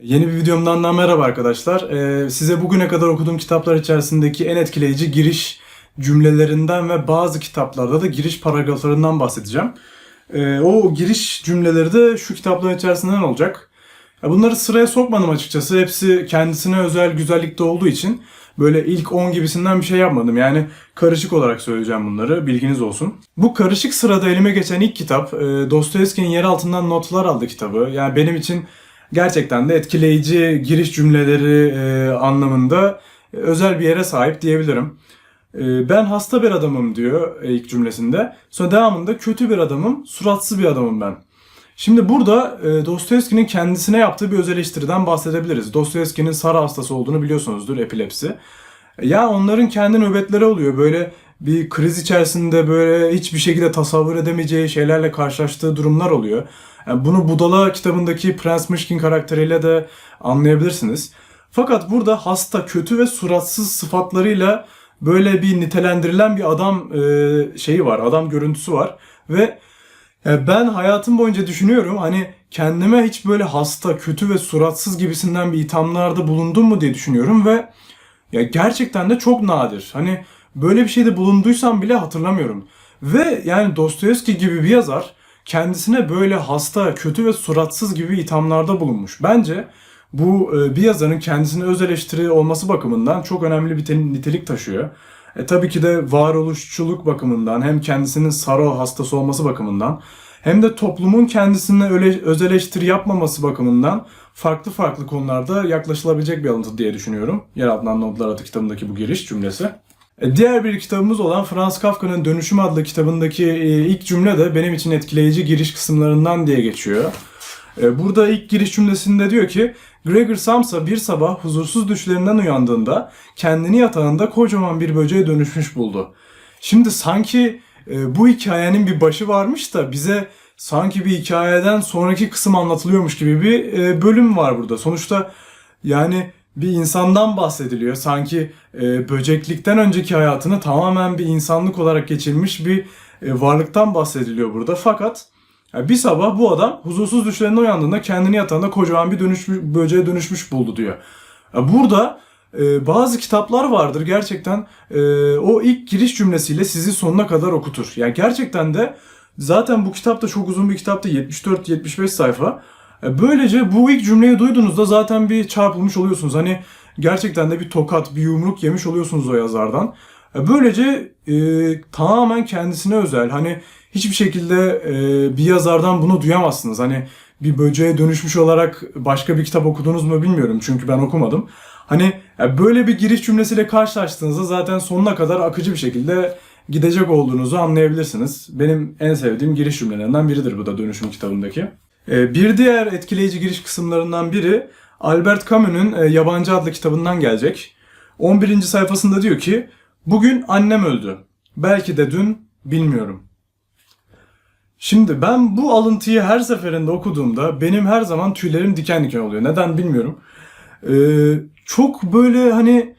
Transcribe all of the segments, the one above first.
Yeni bir videomdan daha merhaba arkadaşlar. Ee, size bugüne kadar okuduğum kitaplar içerisindeki en etkileyici giriş cümlelerinden ve bazı kitaplarda da giriş paragraflarından bahsedeceğim. Ee, o giriş cümleleri de şu kitapların içerisinden olacak. Bunları sıraya sokmadım açıkçası. Hepsi kendisine özel güzellikte olduğu için böyle ilk 10 gibisinden bir şey yapmadım. Yani karışık olarak söyleyeceğim bunları. Bilginiz olsun. Bu karışık sırada elime geçen ilk kitap e, Dostoyevski'nin Yer Altından Notlar adlı kitabı. Yani benim için gerçekten de etkileyici giriş cümleleri e, anlamında özel bir yere sahip diyebilirim. E, ben hasta bir adamım diyor e, ilk cümlesinde. Sonra devamında kötü bir adamım, suratsız bir adamım ben. Şimdi burada e, Dostoyevski'nin kendisine yaptığı bir öz eleştiriden bahsedebiliriz. Dostoyevski'nin sarı hastası olduğunu biliyorsunuzdur, epilepsi. Ya onların kendi nöbetleri oluyor. Böyle bir kriz içerisinde böyle hiçbir şekilde tasavvur edemeyeceği şeylerle karşılaştığı durumlar oluyor. Yani bunu Budala kitabındaki Prens Mışkin karakteriyle de anlayabilirsiniz. Fakat burada hasta, kötü ve suratsız sıfatlarıyla böyle bir nitelendirilen bir adam e, şeyi var, adam görüntüsü var ve ya ben hayatım boyunca düşünüyorum hani kendime hiç böyle hasta, kötü ve suratsız gibisinden bir ithamlarda bulundum mu diye düşünüyorum ve ya gerçekten de çok nadir. Hani böyle bir şeyde bulunduysam bile hatırlamıyorum. Ve yani Dostoyevski gibi bir yazar kendisine böyle hasta, kötü ve suratsız gibi ithamlarda bulunmuş. Bence bu e, bir yazarın kendisine öz eleştiri olması bakımından çok önemli bir te- nitelik taşıyor. E, tabii ki de varoluşçuluk bakımından hem kendisinin Saro hastası olması bakımından hem de toplumun kendisine öyle öz eleştiri yapmaması bakımından farklı farklı konularda yaklaşılabilecek bir alıntı diye düşünüyorum. Yer altından notlar adlı kitabındaki bu giriş cümlesi. E, Diğer bir kitabımız olan Franz Kafka'nın Dönüşüm adlı kitabındaki e, ilk cümle de benim için etkileyici giriş kısımlarından diye geçiyor. E, Burada ilk giriş cümlesinde diyor ki Gregor Samsa bir sabah huzursuz düşlerinden uyandığında kendini yatağında kocaman bir böceğe dönüşmüş buldu. Şimdi sanki bu hikayenin bir başı varmış da bize sanki bir hikayeden sonraki kısım anlatılıyormuş gibi bir bölüm var burada. Sonuçta yani bir insandan bahsediliyor. Sanki e, böceklikten önceki hayatını tamamen bir insanlık olarak geçirmiş bir e, varlıktan bahsediliyor burada. Fakat ya bir sabah bu adam huzursuz düşlerinde uyandığında kendini yatağında kocaman bir dönüşmüş, böceğe dönüşmüş buldu diyor. Ya burada e, bazı kitaplar vardır gerçekten e, o ilk giriş cümlesiyle sizi sonuna kadar okutur. Yani gerçekten de zaten bu kitap da çok uzun bir kitaptı 74-75 sayfa. E, Böylece bu ilk cümleyi duyduğunuzda zaten bir çarpılmış oluyorsunuz. Hani gerçekten de bir tokat, bir yumruk yemiş oluyorsunuz o yazardan. E, Böylece e, tamamen kendisine özel. Hani hiçbir şekilde e, bir yazardan bunu duyamazsınız. Hani bir böceğe dönüşmüş olarak başka bir kitap okudunuz mu bilmiyorum. Çünkü ben okumadım. Hani e, böyle bir giriş cümlesiyle karşılaştığınızda zaten sonuna kadar akıcı bir şekilde gidecek olduğunuzu anlayabilirsiniz. Benim en sevdiğim giriş cümlelerinden biridir bu da Dönüşüm kitabındaki. Ee, Bir diğer etkileyici giriş kısımlarından biri Albert Camus'un e, Yabancı adlı kitabından gelecek. 11. sayfasında diyor ki Bugün annem öldü. Belki de dün bilmiyorum. Şimdi ben bu alıntıyı her seferinde okuduğumda benim her zaman tüylerim diken diken oluyor. Neden bilmiyorum. Ee, çok böyle hani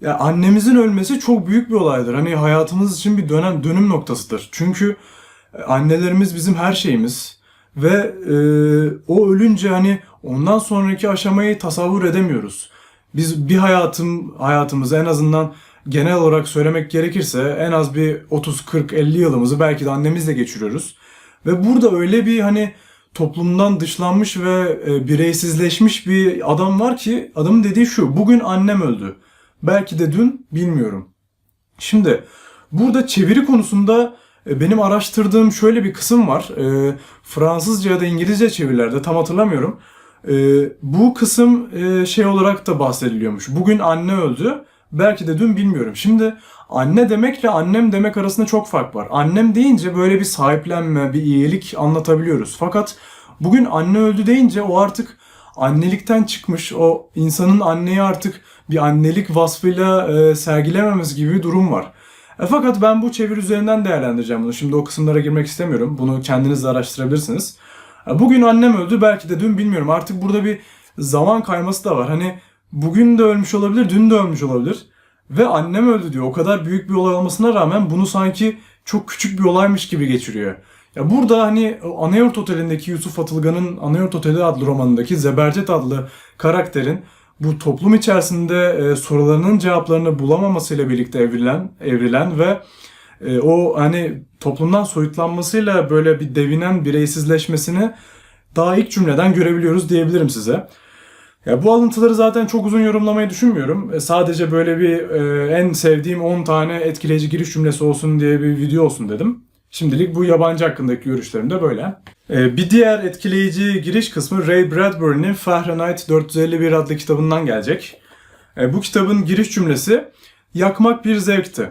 ya annemizin ölmesi çok büyük bir olaydır. Hani hayatımız için bir dönem dönüm noktasıdır. Çünkü e, annelerimiz bizim her şeyimiz ve e, o ölünce hani ondan sonraki aşamayı tasavvur edemiyoruz. Biz bir hayatım hayatımızı en azından genel olarak söylemek gerekirse en az bir 30 40 50 yılımızı belki de annemizle geçiriyoruz. Ve burada öyle bir hani toplumdan dışlanmış ve e, bireysizleşmiş bir adam var ki adamın dediği şu. Bugün annem öldü. Belki de dün bilmiyorum. Şimdi burada çeviri konusunda benim araştırdığım şöyle bir kısım var. E, Fransızca ya da İngilizce çevirilerde tam hatırlamıyorum. E, bu kısım e, şey olarak da bahsediliyormuş. Bugün anne öldü. Belki de dün bilmiyorum. Şimdi anne demekle annem demek arasında çok fark var. Annem deyince böyle bir sahiplenme, bir iyilik anlatabiliyoruz. Fakat bugün anne öldü deyince o artık annelikten çıkmış. O insanın anneye artık bir annelik vasfıyla e, sergilememesi gibi bir durum var. E, fakat ben bu çeviri üzerinden değerlendireceğim bunu. Şimdi o kısımlara girmek istemiyorum. Bunu kendiniz de araştırabilirsiniz. E, bugün annem öldü belki de dün bilmiyorum. Artık burada bir zaman kayması da var. Hani bugün de ölmüş olabilir, dün de ölmüş olabilir. Ve annem öldü diyor. O kadar büyük bir olay olmasına rağmen bunu sanki çok küçük bir olaymış gibi geçiriyor. Ya burada hani Anayurt Oteli'ndeki Yusuf Atılgan'ın Anayurt Oteli adlı romanındaki Zebercet adlı karakterin bu toplum içerisinde e, sorularının cevaplarını bulamamasıyla birlikte evrilen, evrilen ve e, o hani toplumdan soyutlanmasıyla böyle bir devinen bireysizleşmesini daha ilk cümleden görebiliyoruz diyebilirim size. Ya bu alıntıları zaten çok uzun yorumlamayı düşünmüyorum. E, sadece böyle bir e, en sevdiğim 10 tane etkileyici giriş cümlesi olsun diye bir video olsun dedim. Şimdilik bu yabancı hakkındaki görüşlerim de böyle. E, bir diğer etkileyici giriş kısmı Ray Bradbury'nin Fahrenheit 451 adlı kitabından gelecek. E, bu kitabın giriş cümlesi yakmak bir zevkti.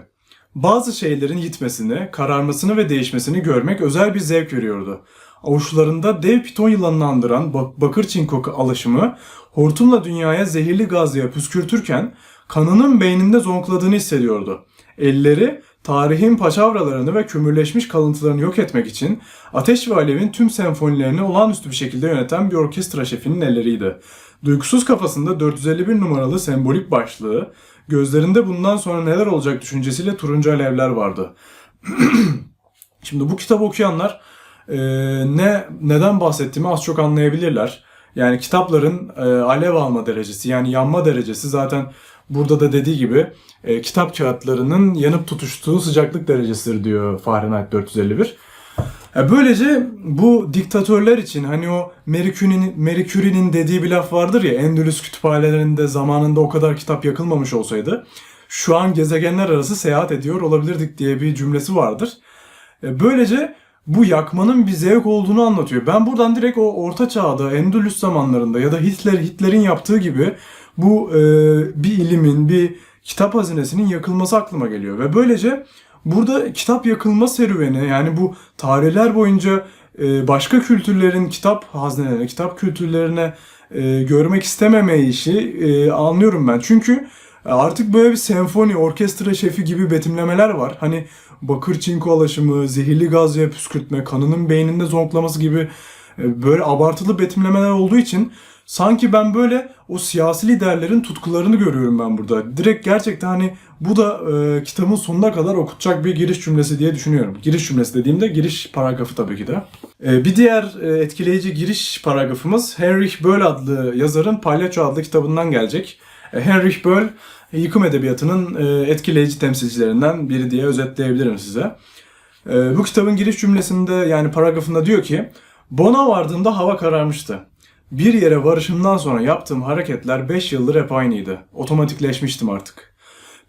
Bazı şeylerin yitmesini, kararmasını ve değişmesini görmek özel bir zevk veriyordu. Avuçlarında dev piton yılanını andıran bak- bakır çinko alaşımı hortumla dünyaya zehirli gazla püskürtürken kanının beyninde zonkladığını hissediyordu. Elleri tarihin paçavralarını ve kömürleşmiş kalıntılarını yok etmek için Ateş ve Alev'in tüm senfonilerini olağanüstü bir şekilde yöneten bir orkestra şefinin elleriydi. Duygusuz kafasında 451 numaralı sembolik başlığı, gözlerinde bundan sonra neler olacak düşüncesiyle turuncu alevler vardı. Şimdi bu kitabı okuyanlar e, ne neden bahsettiğimi az çok anlayabilirler. Yani kitapların e, alev alma derecesi yani yanma derecesi zaten burada da dediği gibi e, kitap kağıtlarının yanıp tutuştuğu sıcaklık derecesidir diyor Fahrenheit 451. Ya böylece bu diktatörler için hani o Marie Curie'nin dediği bir laf vardır ya Endülüs kütüphanelerinde zamanında o kadar kitap yakılmamış olsaydı şu an gezegenler arası seyahat ediyor olabilirdik diye bir cümlesi vardır. E, Böylece bu yakmanın bir zevk olduğunu anlatıyor. Ben buradan direkt o orta çağda, Endülüs zamanlarında ya da Hitler Hitler'in yaptığı gibi bu e, bir ilimin, bir kitap hazinesinin yakılması aklıma geliyor. Ve böylece burada kitap yakılma serüveni yani bu tarihler boyunca e, başka kültürlerin kitap hazinelerine, kitap kültürlerine e, görmek istememe işi e, anlıyorum ben. Çünkü artık böyle bir senfoni, orkestra şefi gibi betimlemeler var. Hani bakır çinko alaşımı, zehirli gaz ya püskürtme, kanının beyninde zonklaması gibi e, böyle abartılı betimlemeler olduğu için sanki ben böyle o siyasi liderlerin tutkularını görüyorum ben burada. Direkt gerçekten hani bu da e, kitabın sonuna kadar okutacak bir giriş cümlesi diye düşünüyorum. Giriş cümlesi dediğimde giriş paragrafı tabii ki de. E, bir diğer e, etkileyici giriş paragrafımız Heinrich Böll adlı yazarın Palyaço adlı kitabından gelecek. E, Heinrich Böll yıkım edebiyatının e, etkileyici temsilcilerinden biri diye özetleyebilirim size. E, bu kitabın giriş cümlesinde yani paragrafında diyor ki Bon'a vardığımda hava kararmıştı. Bir yere varışımdan sonra yaptığım hareketler 5 yıldır hep aynıydı. Otomatikleşmiştim artık.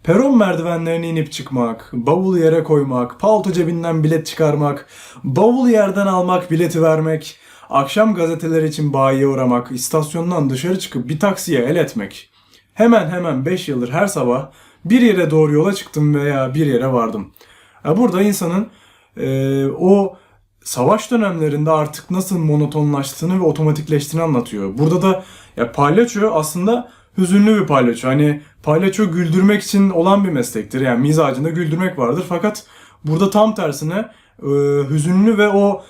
Peron merdivenlerini inip çıkmak, bavul yere koymak, palto cebinden bilet çıkarmak, bavul yerden almak, bileti vermek, akşam gazeteler için bayiye uğramak, istasyondan dışarı çıkıp bir taksiye el etmek. Hemen hemen 5 yıldır her sabah bir yere doğru yola çıktım veya bir yere vardım. Ya Burada insanın e, o savaş dönemlerinde artık nasıl monotonlaştığını ve otomatikleştiğini anlatıyor. Burada da ya palyaço aslında hüzünlü bir palyaço. Hani palyaço güldürmek için olan bir meslektir. Yani mizacında güldürmek vardır. Fakat burada tam tersine e, hüzünlü ve o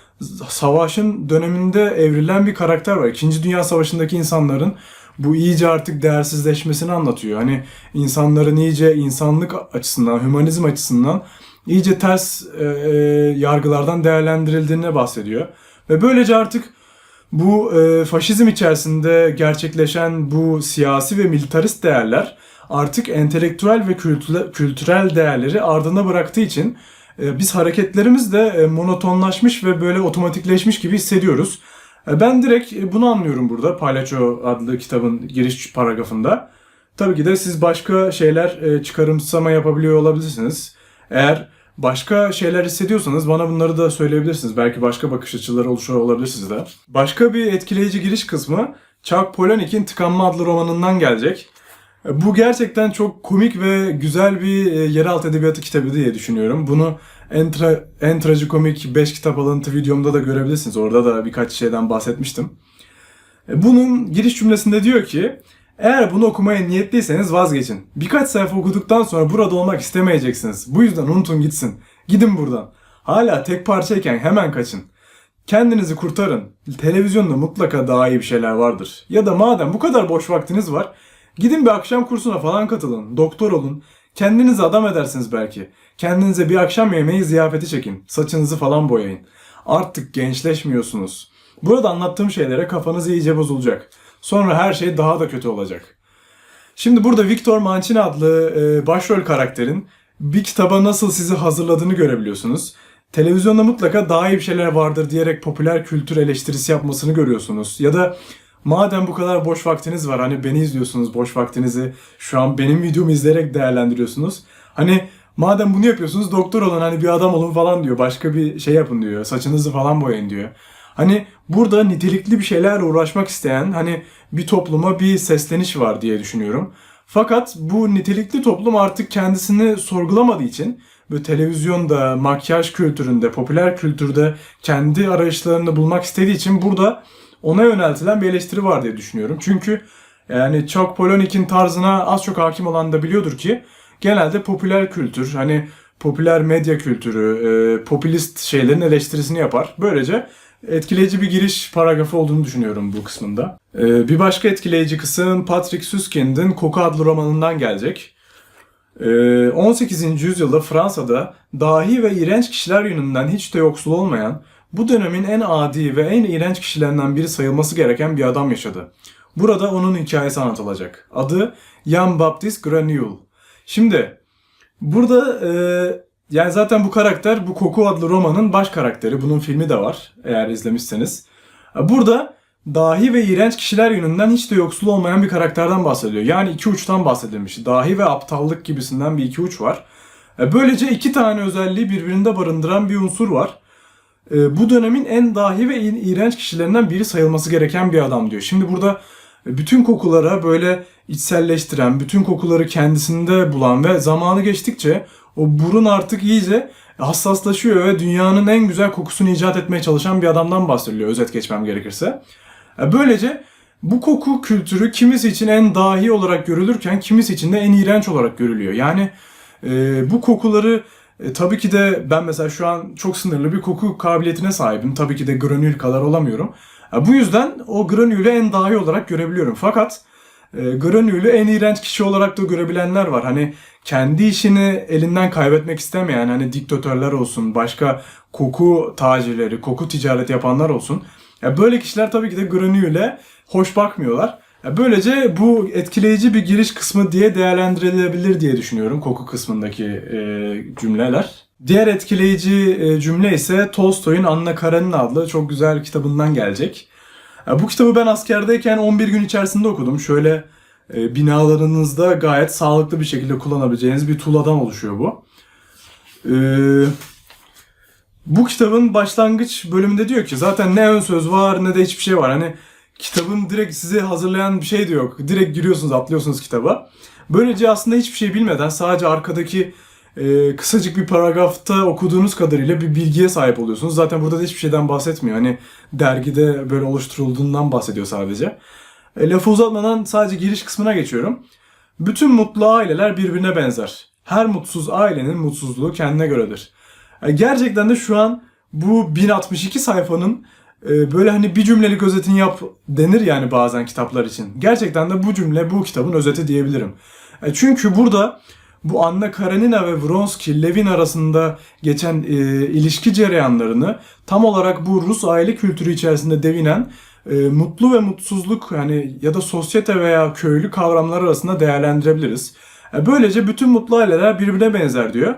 savaşın döneminde evrilen bir karakter var. İkinci Dünya Savaşı'ndaki insanların bu iyice artık değersizleşmesini anlatıyor. Hani insanların iyice insanlık açısından, hümanizm açısından iyice ters e, e, yargılardan değerlendirildiğini bahsediyor. Ve böylece artık bu e, faşizm içerisinde gerçekleşen bu siyasi ve militarist değerler artık entelektüel ve kültüre- kültürel değerleri ardına bıraktığı için e, biz hareketlerimiz de e, monotonlaşmış ve böyle otomatikleşmiş gibi hissediyoruz. E, Ben direkt e, bunu anlıyorum burada Palyaço adlı kitabın giriş paragrafında. Tabii ki de siz başka şeyler e, çıkarımsama yapabiliyor olabilirsiniz. Eğer başka şeyler hissediyorsanız bana bunları da söyleyebilirsiniz. Belki başka bakış açıları oluşuyor olabilir sizde. Başka bir etkileyici giriş kısmı Chuck Palahniuk'in Tıkanma adlı romanından gelecek. Bu gerçekten çok komik ve güzel bir e, yeraltı edebiyatı kitabı diye düşünüyorum. Bunu en, tra- en trajikomik 5 kitap alıntı videomda da görebilirsiniz. Orada da birkaç şeyden bahsetmiştim. E, Bunun giriş cümlesinde diyor ki eğer bunu okumaya niyetliyseniz vazgeçin. Birkaç sayfa okuduktan sonra burada olmak istemeyeceksiniz. Bu yüzden unutun gitsin. Gidin buradan. Hala tek parçayken hemen kaçın. Kendinizi kurtarın. Televizyonda mutlaka daha iyi bir şeyler vardır. Ya da madem bu kadar boş vaktiniz var, gidin bir akşam kursuna falan katılın. Doktor olun. Kendinizi adam edersiniz belki. Kendinize bir akşam yemeği ziyafeti çekin. Saçınızı falan boyayın. Artık gençleşmiyorsunuz. Burada anlattığım şeylere kafanız iyice bozulacak. Sonra her şey daha da kötü olacak. Şimdi burada Victor Mancini adlı e, başrol karakterin bir kitaba nasıl sizi hazırladığını görebiliyorsunuz. Televizyonda mutlaka daha iyi bir şeyler vardır diyerek popüler kültür eleştirisi yapmasını görüyorsunuz. Ya da madem bu kadar boş vaktiniz var hani beni izliyorsunuz boş vaktinizi şu an benim videomu izleyerek değerlendiriyorsunuz. Hani madem bunu yapıyorsunuz doktor olun hani bir adam olun falan diyor. Başka bir şey yapın diyor. Saçınızı falan boyayın diyor. Hani burada nitelikli bir şeylerle uğraşmak isteyen hani bir topluma bir sesleniş var diye düşünüyorum. Fakat bu nitelikli toplum artık kendisini sorgulamadığı için böyle televizyonda, makyaj kültüründe, popüler kültürde kendi arayışlarını bulmak istediği için burada ona yöneltilen bir eleştiri var diye düşünüyorum. Çünkü yani Chuck Palahniuk'in tarzına az çok hakim olan da biliyordur ki genelde popüler kültür, hani popüler medya kültürü, e, popülist şeylerin eleştirisini yapar. Böylece etkileyici bir giriş paragrafı olduğunu düşünüyorum bu kısmında. E, bir başka etkileyici kısım Patrick Süskind'in Koku adlı romanından gelecek. E, 18. yüzyılda Fransa'da dahi ve iğrenç kişiler yönünden hiç de yoksul olmayan, bu dönemin en adi ve en iğrenç kişilerinden biri sayılması gereken bir adam yaşadı. Burada onun hikayesi anlatılacak. Adı Jean Baptiste Granule. Şimdi burada e, yani zaten bu karakter bu Koku adlı romanın baş karakteri. Bunun filmi de var eğer izlemişseniz. Burada dahi ve iğrenç kişiler yönünden hiç de yoksul olmayan bir karakterden bahsediyor. Yani iki uçtan bahsedilmiş. Dahi ve aptallık gibisinden bir iki uç var. E, Böylece iki tane özelliği birbirinde barındıran bir unsur var. E, Bu dönemin en dahi ve iğrenç kişilerinden biri sayılması gereken bir adam diyor. Şimdi burada bütün kokulara böyle içselleştiren, bütün kokuları kendisinde bulan ve zamanı geçtikçe o burun artık iyice hassaslaşıyor ve dünyanın en güzel kokusunu icat etmeye çalışan bir adamdan bahsediliyor özet geçmem gerekirse. E, Böylece bu koku kültürü kimisi için en dahi olarak görülürken kimisi için de en iğrenç olarak görülüyor. Yani e, bu kokuları e, tabii ki de ben mesela şu an çok sınırlı bir koku kabiliyetine sahibim. Tabii ki de granül kadar olamıyorum. E, bu yüzden o granülü en dahi olarak görebiliyorum. Fakat e, granülü en iğrenç kişi olarak da görebilenler var. Hani kendi işini elinden kaybetmek istemeyen hani diktatörler olsun, başka koku tacirleri, koku ticareti yapanlar olsun. Ya böyle kişiler tabii ki de granüle hoş bakmıyorlar. Böylece bu etkileyici bir giriş kısmı diye değerlendirilebilir diye düşünüyorum koku kısmındaki e, cümleler. Diğer etkileyici e, cümle ise Tolstoy'un Anna Karenina adlı çok güzel kitabından gelecek. Bu kitabı ben askerdeyken 11 gün içerisinde okudum. Şöyle e, binalarınızda gayet sağlıklı bir şekilde kullanabileceğiniz bir tuğladan oluşuyor bu. Eee bu kitabın başlangıç bölümünde diyor ki zaten ne ön söz var ne de hiçbir şey var. Hani kitabın direkt sizi hazırlayan bir şey de yok. Direkt giriyorsunuz, atlıyorsunuz kitaba. Böylece aslında hiçbir şey bilmeden sadece arkadaki e, kısacık bir paragrafta okuduğunuz kadarıyla bir bilgiye sahip oluyorsunuz. Zaten burada da hiçbir şeyden bahsetmiyor. Hani dergide böyle oluşturulduğundan bahsediyor sadece. E, lafı uzatmadan sadece giriş kısmına geçiyorum. Bütün mutlu aileler birbirine benzer. Her mutsuz ailenin mutsuzluğu kendine göredir. Yani gerçekten de şu an bu 1062 sayfanın e, böyle hani bir cümlelik özetini yap denir yani bazen kitaplar için. Gerçekten de bu cümle bu kitabın özeti diyebilirim. E, çünkü burada bu Anna Karenina ve Vronsky, Levin arasında geçen e, ilişki cereyanlarını tam olarak bu Rus aile kültürü içerisinde devinen e, mutlu ve mutsuzluk yani ya da sosyete veya köylü kavramlar arasında değerlendirebiliriz. E, böylece bütün mutlu aileler birbirine benzer diyor.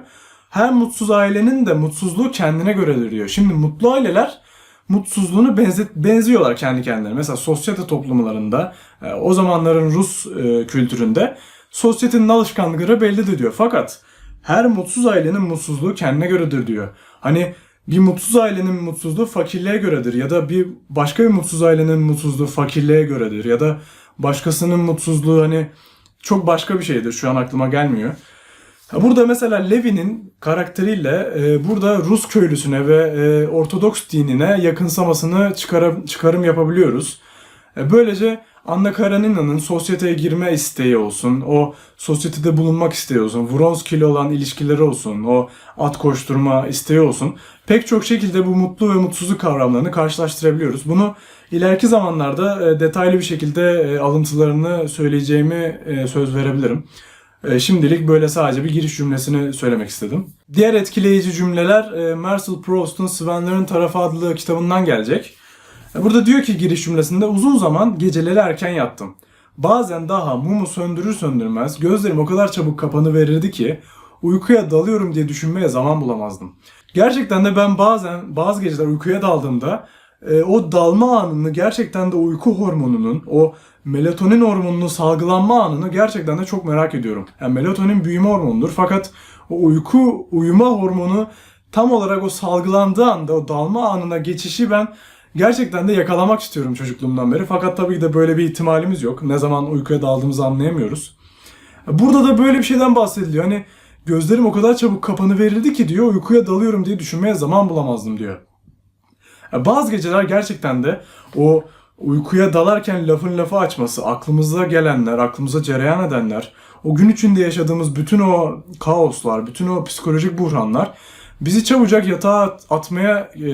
Her mutsuz ailenin de mutsuzluğu kendine göredir diyor. Şimdi mutlu aileler mutsuzluğunu benzet, benziyorlar kendi kendilerine. Mesela sosyete toplumlarında, e, o zamanların Rus e, kültüründe sosyetenin alışkanlıkları bellidir diyor. Fakat her mutsuz ailenin mutsuzluğu kendine göredir diyor. Hani bir mutsuz ailenin mutsuzluğu fakirliğe göredir ya da bir başka bir mutsuz ailenin mutsuzluğu fakirliğe göredir ya da başkasının mutsuzluğu hani çok başka bir şeydir şu an aklıma gelmiyor. Burada mesela Levi'nin karakteriyle e, burada Rus köylüsüne ve e, Ortodoks dinine yakınsamasını çıkarım, çıkarım yapabiliyoruz. E, böylece Anna Karenina'nın sosyeteye girme isteği olsun, o sosyetede bulunmak isteği olsun, Vronsky ile olan ilişkileri olsun, o at koşturma isteği olsun. Pek çok şekilde bu mutlu ve mutsuzluk kavramlarını karşılaştırabiliyoruz. Bunu ileriki zamanlarda e, detaylı bir şekilde e, alıntılarını söyleyeceğimi e, söz verebilirim. Şimdilik böyle sadece bir giriş cümlesini söylemek istedim. Diğer etkileyici cümleler Marcel Proust'un Svenlerin Tarafı adlı kitabından gelecek. Burada diyor ki giriş cümlesinde uzun zaman geceleri erken yattım. Bazen daha mumu söndürür söndürmez gözlerim o kadar çabuk kapanı verirdi ki uykuya dalıyorum diye düşünmeye zaman bulamazdım. Gerçekten de ben bazen bazı geceler uykuya daldığımda e, o dalma anını gerçekten de uyku hormonunun o melatonin hormonunun salgılanma anını gerçekten de çok merak ediyorum. Yani melatonin büyüme hormonudur fakat o uyku uyuma hormonu tam olarak o salgılandığı anda o dalma anına geçişi ben gerçekten de yakalamak istiyorum çocukluğumdan beri. Fakat tabii ki de böyle bir ihtimalimiz yok. Ne zaman uykuya daldığımızı anlayamıyoruz. Burada da böyle bir şeyden bahsediliyor. Hani gözlerim o kadar çabuk kapanı verirdi ki diyor uykuya dalıyorum diye düşünmeye zaman bulamazdım diyor. Bazı geceler gerçekten de o uykuya dalarken lafın lafı açması, aklımıza gelenler, aklımıza cereyan edenler, o gün içinde yaşadığımız bütün o kaoslar, bütün o psikolojik buhranlar bizi çabucak yatağa atmaya e,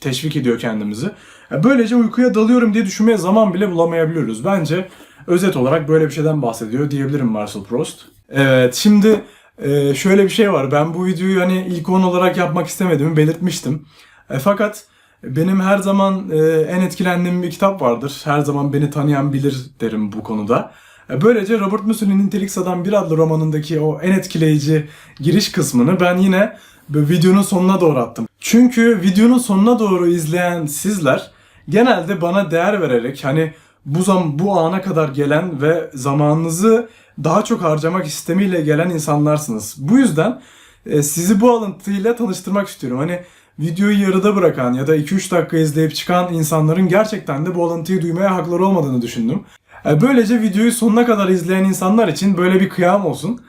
teşvik ediyor kendimizi. Ya Böylece uykuya dalıyorum diye düşünmeye zaman bile bulamayabiliyoruz. Bence özet olarak böyle bir şeyden bahsediyor diyebilirim Marcel Proust. Evet şimdi e, şöyle bir şey var. Ben bu videoyu hani ilk 10 olarak yapmak istemediğimi belirtmiştim. E, fakat benim her zaman e, en etkilendiğim bir kitap vardır. Her zaman beni tanıyan bilir derim bu konuda. E, Böylece Robert Musil'in Nitelik Adam 1 adlı romanındaki o en etkileyici giriş kısmını ben yine videonun sonuna doğru attım. Çünkü videonun sonuna doğru izleyen sizler genelde bana değer vererek hani bu zam bu ana kadar gelen ve zamanınızı daha çok harcamak istemiyle gelen insanlarsınız. Bu yüzden e, sizi bu alıntıyla tanıştırmak istiyorum. Hani videoyu yarıda bırakan ya da 2-3 dakika izleyip çıkan insanların gerçekten de bu alıntıyı duymaya hakları olmadığını düşündüm. E, Böylece videoyu sonuna kadar izleyen insanlar için böyle bir kıyam olsun.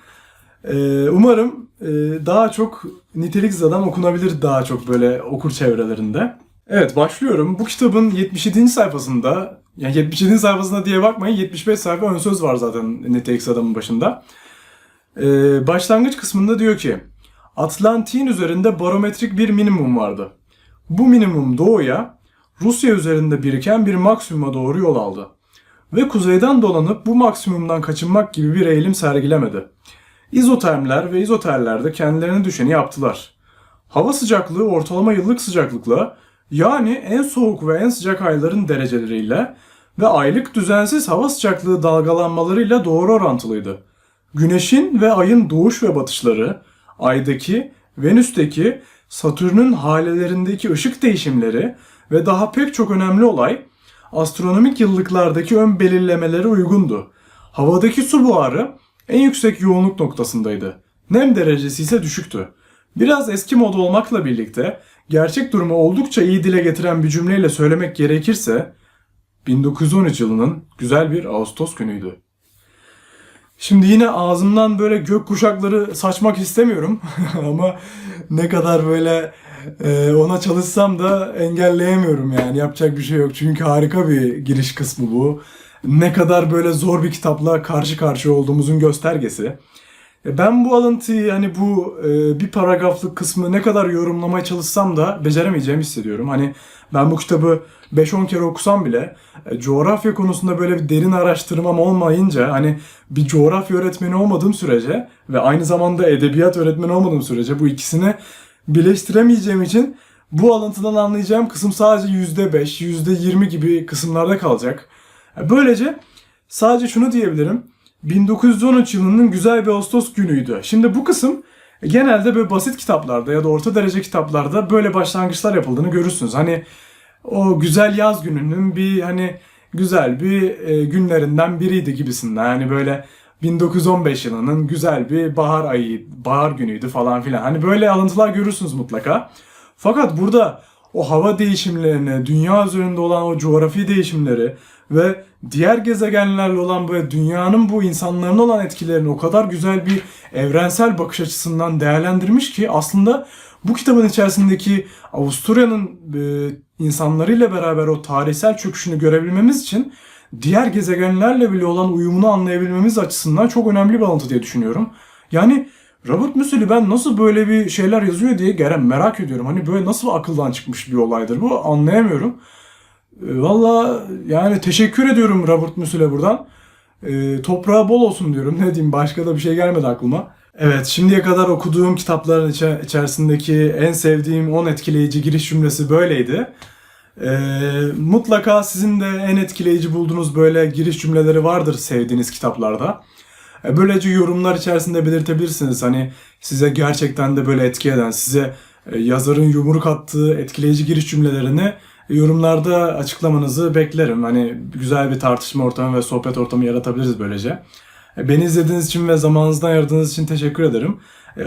E, Umarım e, daha çok niteliksiz adam okunabilir daha çok böyle okur çevrelerinde. Evet başlıyorum. Bu kitabın 77. sayfasında, yani 77. sayfasında diye bakmayın 75 sayfa ön söz var zaten niteliksiz adamın başında. Ee, başlangıç kısmında diyor ki Atlantik'in üzerinde barometrik bir minimum vardı. Bu minimum doğuya Rusya üzerinde biriken bir maksimuma doğru yol aldı. Ve kuzeyden dolanıp bu maksimumdan kaçınmak gibi bir eğilim sergilemedi. İzotermler ve izoterler de kendilerine düşeni yaptılar. Hava sıcaklığı ortalama yıllık sıcaklıkla yani en soğuk ve en sıcak ayların dereceleriyle ve aylık düzensiz hava sıcaklığı dalgalanmalarıyla doğru orantılıydı. Güneşin ve ayın doğuş ve batışları, aydaki, Venüs'teki, Satürn'ün halelerindeki ışık değişimleri ve daha pek çok önemli olay astronomik yıllıklardaki ön belirlemelere uygundu. Havadaki su buharı en yüksek yoğunluk noktasındaydı. Nem derecesi ise düşüktü. Biraz eski moda olmakla birlikte gerçek durumu oldukça iyi dile getiren bir cümleyle söylemek gerekirse 1913 yılının güzel bir Ağustos günüydü. Şimdi yine ağzımdan böyle gök kuşakları saçmak istemiyorum ama ne kadar böyle e, ona çalışsam da engelleyemiyorum yani yapacak bir şey yok çünkü harika bir giriş kısmı bu. Ne kadar böyle zor bir kitapla karşı karşıya olduğumuzun göstergesi. E, Ben bu alıntıyı hani bu e, bir paragraflık kısmı ne kadar yorumlamaya çalışsam da beceremeyeceğimi hissediyorum. Hani ben bu kitabı 5-10 kere okusam bile e, coğrafya konusunda böyle bir derin araştırmam olmayınca hani bir coğrafya öğretmeni olmadığım sürece ve aynı zamanda edebiyat öğretmeni olmadığım sürece bu ikisini birleştiremeyeceğim için bu alıntıdan anlayacağım kısım sadece %5, %20 gibi kısımlarda kalacak. Böylece sadece şunu diyebilirim. 1913 yılının güzel bir Ağustos günüydü. Şimdi bu kısım genelde böyle basit kitaplarda ya da orta derece kitaplarda böyle başlangıçlar yapıldığını görürsünüz. Hani o güzel yaz gününün bir hani güzel bir e, günlerinden biriydi gibisinden. Yani böyle 1915 yılının güzel bir bahar ayı, bahar günüydü falan filan. Hani böyle alıntılar görürsünüz mutlaka. Fakat burada o hava değişimlerini, dünya üzerinde olan o coğrafi değişimleri ve diğer gezegenlerle olan böyle dünyanın bu insanların olan etkilerini o kadar güzel bir evrensel bakış açısından değerlendirmiş ki aslında bu kitabın içerisindeki Avusturya'nın e, insanlarıyla beraber o tarihsel çöküşünü görebilmemiz için diğer gezegenlerle bile olan uyumunu anlayabilmemiz açısından çok önemli bir alıntı diye düşünüyorum. Yani Robert Musil'i ben nasıl böyle bir şeyler yazıyor diye gelen merak ediyorum. Hani böyle nasıl akıldan çıkmış bir olaydır bu anlayamıyorum. E, Valla yani teşekkür ediyorum Robert Musil'e buradan. E, toprağı bol olsun diyorum. Ne diyeyim başka da bir şey gelmedi aklıma. Evet şimdiye kadar okuduğum kitapların içe- içerisindeki en sevdiğim 10 etkileyici giriş cümlesi böyleydi. Ee, mutlaka sizin de en etkileyici bulduğunuz böyle giriş cümleleri vardır sevdiğiniz kitaplarda. E, Böylece yorumlar içerisinde belirtebilirsiniz. Hani size gerçekten de böyle etki eden, size e, yazarın yumruk attığı etkileyici giriş cümlelerini yorumlarda açıklamanızı beklerim. Hani güzel bir tartışma ortamı ve sohbet ortamı yaratabiliriz böylece. E, Beni izlediğiniz için ve zamanınızdan ayırdığınız için teşekkür ederim.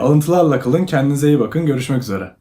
Alıntılarla kalın, kendinize iyi bakın. Görüşmek üzere.